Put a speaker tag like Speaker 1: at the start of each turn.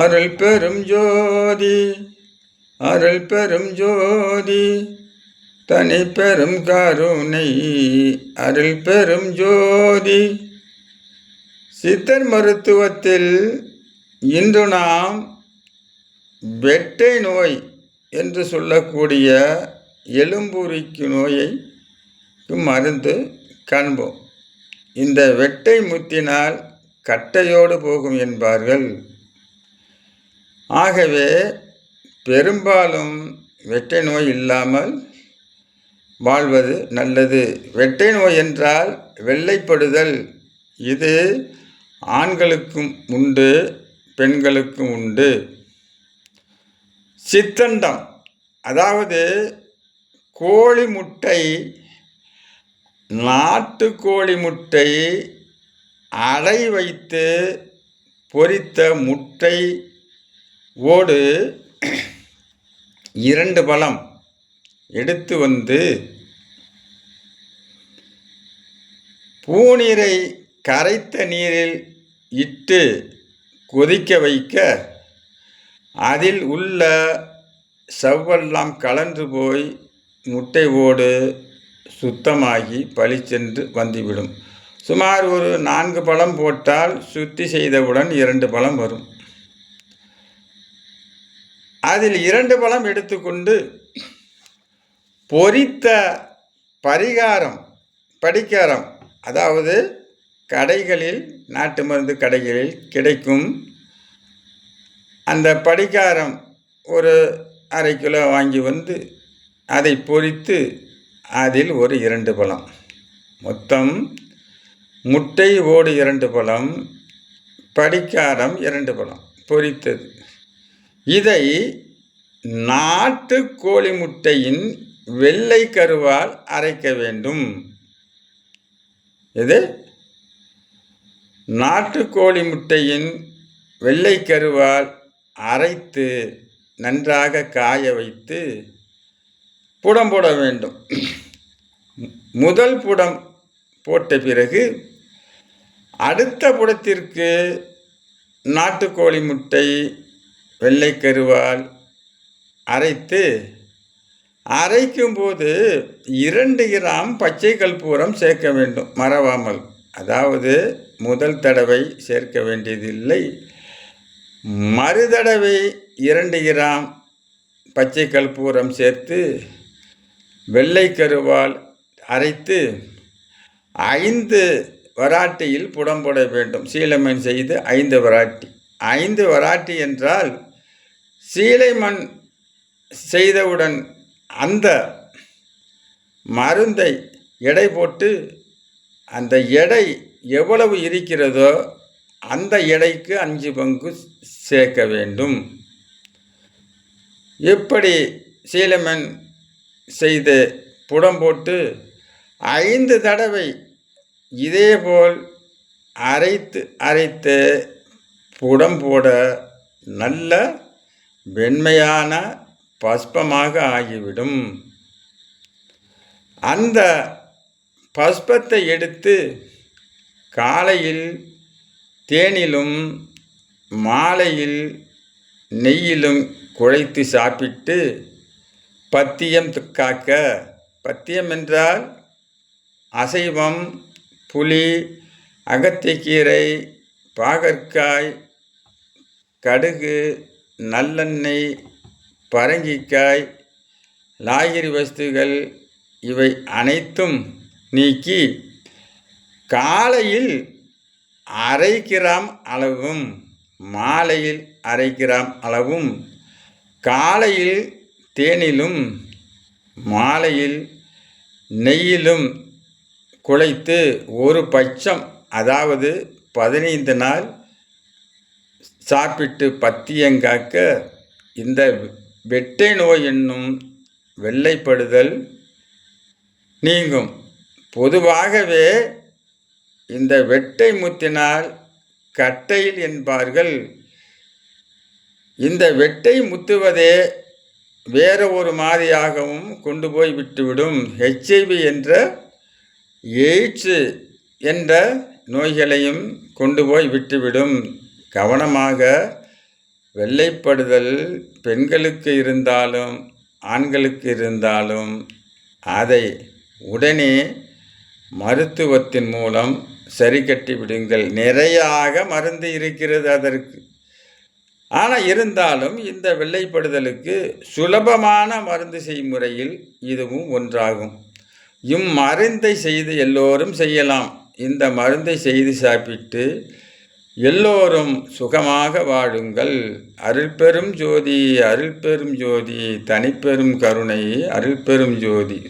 Speaker 1: அருள் பெரும் ஜோதி அருள் பெரும் ஜோதி தனி பெரும் கருணை அருள் பெரும் ஜோதி. சித்தர் மருத்துவத்தில் இன்று நாம் வெட்டை நோய் என்று சொல்லக்கூடிய எலும்புரிக்கு நோயை மருந்து காண்போம். இந்த வெட்டை முத்தினால் கட்டையோடு போகும் என்பார்கள். ஆகவே பெரும்பாலும் வெட்டை நோய் இல்லாமல் வாழ்வது நல்லது. வெட்டை நோய் என்றால் வெள்ளைப்படுதல். இது ஆண்களுக்கும் உண்டு பெண்களுக்கும் உண்டு. சித்தண்டம். அதாவது கோழி முட்டை நாட்டு கோழி முட்டை அடை வைத்து பொரித்த முட்டை ஓடு இரண்டு பழம் எடுத்து வந்து பூநீரை கரைத்த நீரில் இட்டு கொதிக்க வைக்க அதில் உள்ள செவ்வெல்லாம் கலந்து போய் முட்டை ஓடு சுத்தமாகி பளிச்சென்று வந்துவிடும். சுமார் ஒரு நான்கு பழம் போட்டால் சுத்தி செய்தவுடன் இரண்டு பழம் வரும். அதில் இரண்டு பழம் எடுத்துக்கொண்டு பொரித்த பரிகாரம் படிக்காரம் அதாவது கடைகளில் நாட்டு மருந்து கடைகளில் கிடைக்கும் அந்த படிக்காரம் ஒரு அரை கிலோ வாங்கி வந்து அதை பொரித்து அதில் ஒரு இரண்டு பழம் மொத்தம் முட்டை ஓடு இரண்டு பழம் படிக்காரம் இரண்டு பழம் பொரித்தது இதை நாட்டு கோழி முட்டையின் வெள்ளை கருவால் அரைக்க வேண்டும். இது நாட்டுக்கோழி முட்டையின் வெள்ளை கருவால் அரைத்து நன்றாக காய வைத்து புடம் போட வேண்டும். முதல் புடம் போட்ட பிறகு அடுத்த புடத்திற்கு நாட்டுக்கோழி முட்டை வெள்ளைக்கருவால் அரைத்து அரைக்கும்போது இரண்டு கிராம் பச்சை கற்பூரம் சேர்க்க வேண்டும் மறவாமல். அதாவது முதல் தடவை சேர்க்க வேண்டியதில்லை. மறுதடவை இரண்டு கிராம் பச்சை கற்பூரம் சேர்த்து வெள்ளை கருவால் அரைத்து ஐந்து வராட்டியில் புடம்புட வேண்டும். சீலமன் செய்து ஐந்து வராட்டி. ஐந்து வராட்டி என்றால் சீலை மண் செய்தவுடன் அந்த மருந்தை எடை போட்டு அந்த எடை எவ்வளவு இருக்கிறதோ அந்த எடைக்கு அஞ்சு பங்கு சேர்க்க வேண்டும். எப்படி சீலமன் செய்து புடம் போட்டு ஐந்து தடவை இதேபோல் அரைத்து அரைத்து புடம் போட நல்ல வெண்மையான பஸ்பமாக ஆகிவிடும். அந்த பஸ்பத்தை எடுத்து காலையில் தேனிலும் மாலையில் நெய்யிலும் குழைத்து சாப்பிட்டு பத்தியம் காக்க பத்தியம் என்றால் அசைவம் புளி அகத்திக்கீரை பாகற்காய் கடுகு நல்லெண்ணெய் பரங்கிக்காய் லாகிரி வஸ்துகள் இவை அனைத்தும் நீக்கி காலையில் அரை கிராம் அளவும் மாலையில் அரை கிராம் அளவும் காலையில் தேனிலும் மாலையில் நெய்யிலும் குழைத்து ஒரு பட்சம் அதாவது பதினைந்து நாள் சாப்பிட்டு பத்தியங்காக்க இந்த வெட்டை நோய் என்னும் வெள்ளைப்படுதல் நீங்கும். பொதுவாகவே இந்த வெட்டை முத்தினால் கட்டையில் என்பார்கள். இந்த வெட்டை முத்துவதே வேற ஒரு மாதிரியாகவும் கொண்டு போய் விட்டுவிடும். ஹெச்ஐவி என்ற எய்ட்ஸு என்ற நோய்களையும் கொண்டு போய் விட்டுவிடும். கவனமாக வெள்ளைப்படுதல் பெண்களுக்கு இருந்தாலும் ஆண்களுக்கு இருந்தாலும் அதை உடனே மருத்துவத்தின் மூலம் சரி கட்டி விடுங்கள். நிறையாக மருந்து இருக்கிறது அதற்கு. ஆனால் இருந்தாலும் இந்த வெள்ளைப்படுதலுக்கு சுலபமான மருந்து செய்முறையில் இதுவும் ஒன்றாகும். இம்மருந்தை செய்து எல்லோரும் செய்யலாம். இந்த மருந்தை செய்து சாப்பிட்டு எல்லோரும் சுகமாக வாழுங்கள். அருள்பெரும் ஜோதி அருள்பெரும் ஜோதி தனிப்பெரும் கருணை அருள்பெரும் ஜோதி.